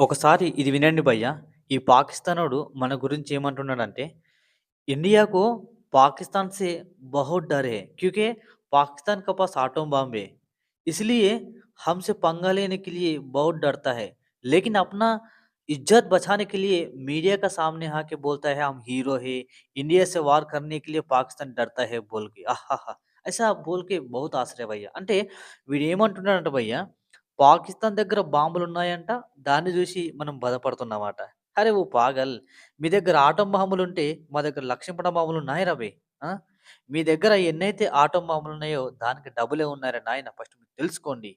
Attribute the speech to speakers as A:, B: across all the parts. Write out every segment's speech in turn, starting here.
A: ఒకసారి ఇది వినండి భయ్యా. ఈ పాకిస్తానోడు మన గురించి ఏమంటున్నాడంటే, "इंडिया को पाकिस्तान से बहुत डर है क्योंकि पाकिस्तान के पास एटम बम है। इसलिए हमसे पंगा लेने के लिए बहुत डरता है। लेकिन अपना इज़्ज़त बचाने के लिए मीडिया का सामने आके बोलता है हम हीरो हैं, इंडिया से वार करने के लिए पाकिस्तान डरता है" बोल के ఆహాహా! ऐसा बोल के बहुत ఆశ్చర్య భయ్యా. అంటే వీడేమంటున్నాడంటే భయ్యా, పాకిస్తాన్ దగ్గర బాంబులు ఉన్నాయంట దాన్ని చూసి మనం బాధపడుతున్నామట. అరే ఓ పాగల్! మీ దగ్గర ఆటం బాంబులుంటే, మా దగ్గర లక్ష్మీపట బాంబులు ఉన్నాయి రవి మీ దగ్గర ఎన్నైతే ఆటం బాంబులున్నాయో దానికి డబ్బులే ఉన్నారని నాయన ఫస్ట్ మీరు తెలుసుకోండి.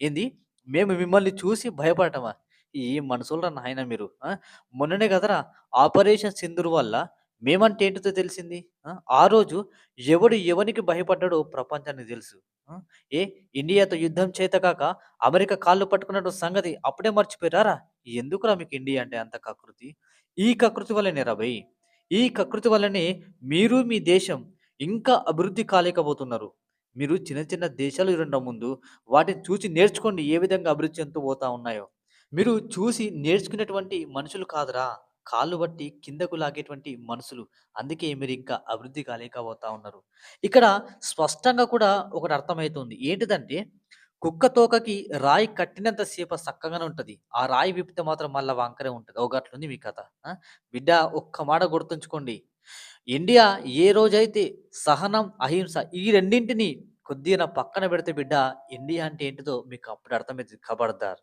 A: ఏంది మేము మిమ్మల్ని చూసి భయపడటమా? ఈ మనసులరా నాయన మీరు. మొన్ననే కదరా ఆపరేషన్ సింధూర్ వల్ల మేమంటే ఏంటితో తెలిసింది. ఆ! ఆ రోజు ఎవడు ఎవనికి భయపడ్డాడో ప్రపంచానికి తెలుసు. ఆ! ఏ ఇండియాతో యుద్ధం చేతకాక అమెరికా కాళ్ళు పట్టుకున్నటు సంగతి అప్పుడే మర్చిపోయారా ఎందుకురా మీకు ఇండియా అంటే అంత కకృతి? ఈ కకృతి వల్లనేరా భయ్ ఈ కకృతి వల్లనే మీరు, మీ దేశం ఇంకా అభివృద్ధి కాలేకపోతున్నారు. మీరు చిన్న చిన్న దేశాలు ఉండడం ముందు. వాటిని చూసి నేర్చుకోండి ఏ విధంగా అభివృద్ధి చెందుతూ పోతా ఉన్నాయో. మీరు చూసి నేర్చుకునేటువంటి మనుషులు కాదురా! కాళ్ళు పట్టి కిందకు లాగేటువంటి మనుషులు. అందుకే మీరు ఇంకా అభివృద్ధి కాలేకపోతా ఉన్నారు. ఇక్కడ స్పష్టంగా కూడా ఒకటి అర్థమైతుంది. ఏంటిదంటే, కుక్క తోకకి రాయి కట్టినంత సేపు చక్కగానే ఉంటుంది ఆ రాయి విప్పితే మాత్రం మళ్ళీ వంకరే ఉంటుంది ఒకట్లుంది మీ కథ. బిడ్డ ఒక్క మాట గుర్తుంచుకోండి. ఇండియా ఏ రోజైతే సహనం, అహింస ఈ రెండింటిని కొద్దిగా పక్కన పెడితే బిడ్డ ఇండియా అంటే ఏంటిదో మీకు అప్పుడు అర్థమైతే ఖబర్దార్!